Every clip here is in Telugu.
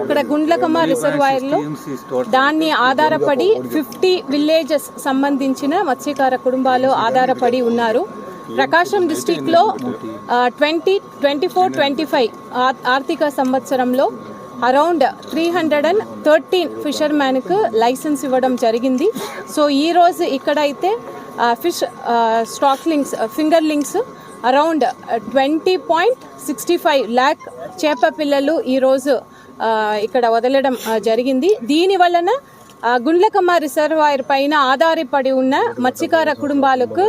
ఇక్కడ గుండ్లకమ్మ రిజర్వాయర్లో దాన్ని ఆధారపడి ఫిఫ్టీ విలేజెస్ సంబంధించిన మత్స్యకార కుటుంబాలు ఆధారపడి ఉన్నారు. ప్రకాశం డిస్టిక్లో twenty twenty four twenty five ఆర్థిక సంవత్సరంలో around three hundred and thirteen ఫిషర్మ్యాన్కు licence ఇవ్వడం జరిగింది. సో ఈరోజు ఇక్కడైతే fish stocklings fingerlings around twenty point sixty five lakh చేప పిల్లలు ఈరోజు ఇక్కడ వదలడం జరిగింది. దీని వలన గుండ్లకమ్మ రిజర్వాయర్ పైన ఆధారపడి ఉన్న మత్స్యకార కుటుంబాలకు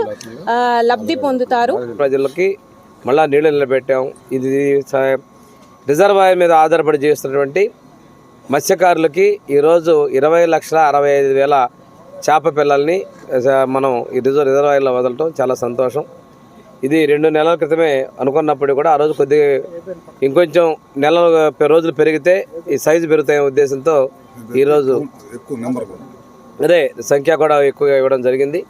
లబ్ధి పొందుతారు. ప్రజలకి మళ్ళా నీళ్ళు నిలబెట్టాం. ఇది రిజర్వాయర్ మీద ఆధారపడి జీవిస్తున్నటువంటి మత్స్యకారులకి ఈరోజు ఇరవై లక్షల అరవై ఐదు వేల చేప పిల్లల్ని మనం ఈ రిజర్వ్ రిజర్వాయర్లో వదలటం చాలా సంతోషం. ఇది రెండు నెలల క్రితమే అనుకున్నప్పుడు కూడా ఆ రోజు కొద్దిగా ఇంకొంచెం నెలలు రోజులు పెరిగితే ఈ సైజు పెరుగుతాయనే ఉద్దేశంతో ఈరోజు అదే సంఖ్య కూడా ఎక్కువగా ఇవ్వడం జరిగింది.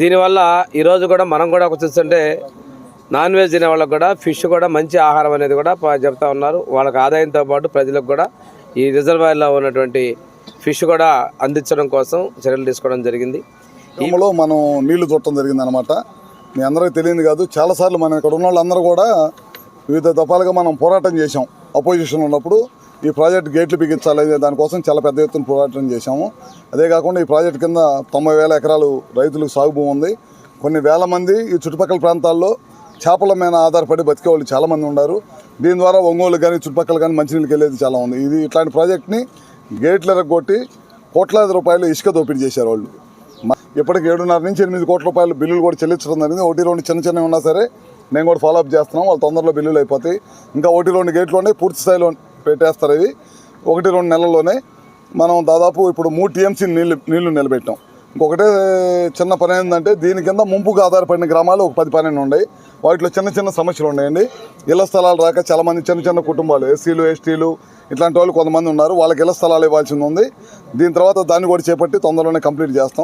దీనివల్ల ఈరోజు కూడా మనం కూడా ఒక చూస్తుంటే నాన్ వెజ్ తినే వాళ్ళకి కూడా ఫిష్ కూడా మంచి ఆహారం అనేది కూడా చెప్తా ఉన్నారు. వాళ్ళకి ఆదాయంతో పాటు ప్రజలకు కూడా ఈ రిజర్వాయర్లో ఉన్నటువంటి ఫిష్ కూడా అందించడం కోసం చర్యలు తీసుకోవడం జరిగింది. మనం నీళ్ళు చూడటం జరిగింది అనమాట మీ అందరికీ తెలియదు కాదు చాలాసార్లు మనం ఇక్కడ ఉన్న వాళ్ళందరూ కూడా వివిధ దఫాలుగా మనం పోరాటం చేశాం. అపోజిషన్ ఉన్నప్పుడు ఈ ప్రాజెక్ట్ గేట్లు బిగించాలి దానికోసం చాలా పెద్ద ఎత్తున పోరాటం చేశాము. అదే కాకుండా ఈ ప్రాజెక్ట్ కింద తొంభై వేల ఎకరాలు రైతులకు సాగు భూమి ఉంది. కొన్ని వేల మంది ఈ చుట్టుపక్కల ప్రాంతాల్లో చేపల మీద ఆధారపడి బతికే వాళ్ళు చాలామంది ఉన్నారు. దీని ద్వారా ఒంగోలు కానీ చుట్టుపక్కల కానీ మంచినీళ్ళకి వెళ్ళేది చాలా ఉంది. ఇది ఇట్లాంటి ప్రాజెక్ట్ని గేట్లు ఎరగొట్టి కోట్లాది రూపాయలు ఇసుక దోపిడీ చేశారు వాళ్ళు. ఇప్పటికి ఏడున్నర నుంచి ఎనిమిది కోట్ల రూపాయలు బిల్లులు కూడా చెల్లించడం జరిగింది. ఒకటి రెండు చిన్న చిన్నవి ఉన్నా సరే మేము కూడా ఫాలోఅప్ చేస్తున్నాం. వాళ్ళు తొందరలో బిల్లులు అయిపోతాయి. ఇంకా ఒకటి రెండు గేట్లోనే పూర్తి స్థాయిలో పెట్టేస్తారు ఇవి. ఒకటి రెండు నెలల్లోనే మనం దాదాపు ఇప్పుడు మూడు టీఎంసీ నీళ్ళు నీళ్ళు నిలబెట్టాం. ఇంకొకటే చిన్న పని ఏంటంటే దీని కింద ముంపుకు ఆధారపడిన గ్రామాలు ఒక పది పన్నెండు ఉన్నాయి. వాటిలో చిన్న చిన్న సమస్యలు ఉన్నాయండి. ఇళ్ళ స్థలాలు రాక చాలా మంది చిన్న చిన్న కుటుంబాలు ఎస్సీలు ఎస్టీలు ఇట్లాంటి వాళ్ళు కొంతమంది ఉన్నారు. వాళ్ళకి ఇళ్ళ స్థలాలు ఇవ్వాల్సింది ఉంది. దీని తర్వాత దాన్ని కూడా చేపట్టి తొందరలోనే కంప్లీట్ చేస్తాం.